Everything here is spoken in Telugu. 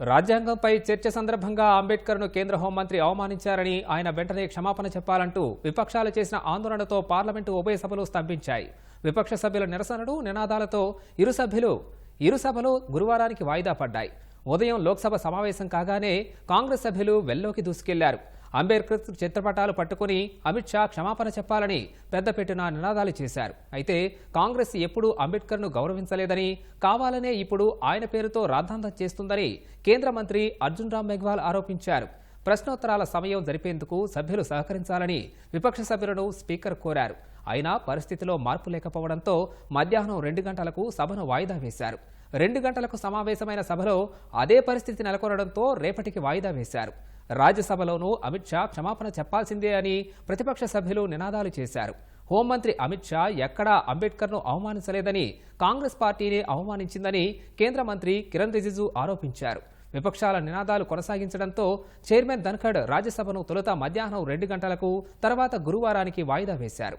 రాజ్యాంగంపై చర్చ సందర్భంగా అంబేద్కర్ను కేంద్ర హోంమంత్రి అవమానించారని ఆయన వెంటనే క్షమాపణ చెప్పాలంటూ విపక్షాలు చేసిన ఆందోళనతో పార్లమెంటు ఉభయ సభలు స్తంభించాయి. విపక్ష సభ్యుల నిరసనలు నినాదాలతో ఇరు సభ్యులు ఇరు సభలు గురువారానికి వాయిదా పడ్డాయి. ఉదయం లోక్సభ సమావేశం కాగానే కాంగ్రెస్ సభ్యులు వెల్లోకి దూసుకెళ్ళారు. అంబేద్కర్ చిత్రపటాలు పట్టుకుని అమిత్ షా క్షమాపణ చెప్పాలని పెద్దపెట్టిన నినాదాలు చేశారు. అయితే కాంగ్రెస్ ఎప్పుడూ అంబేద్కర్ను గౌరవించలేదని కావాలనే ఇప్పుడు ఆయన పేరుతో రాద్ధాంతం చేస్తుందని కేంద్ర మంత్రి అర్జున్ రామ్ మెఘ్వాల్ ఆరోపించారు. ప్రశ్నోత్తరాల సమయం జరిపేందుకు సభ్యులు సహకరించాలని విపక్ష సభ్యులను స్పీకర్ కోరారు. అయినా పరిస్థితిలో మార్పు లేకపోవడంతో మధ్యాహ్నం రెండు గంటలకు సభను వాయిదా వేశారు. రెండు గంటలకు సమావేశమైన సభలో అదే పరిస్థితి నెలకొనడంతో రేపటికి వాయిదా వేశారు. రాజ్యసభలోనూ అమిత్ షా క్షమాపణ చెప్పాల్సిందే అని ప్రతిపక్ష సభ్యులు నినాదాలు చేశారు. హోంమంత్రి అమిత్ షా ఎక్కడా అంబేద్కర్ను అవమానించలేదని కాంగ్రెస్ పార్టీని అవమానించిందని కేంద్ర మంత్రి కిరణ్ రిజిజు ఆరోపించారు. విపక్షాల నినాదాలు కొనసాగించడంతో చైర్మన్ ధన్ఖడ్ రాజ్యసభను తొలుత మధ్యాహ్నం రెండు గంటలకు తర్వాత గురువారానికి వాయిదా వేశారు.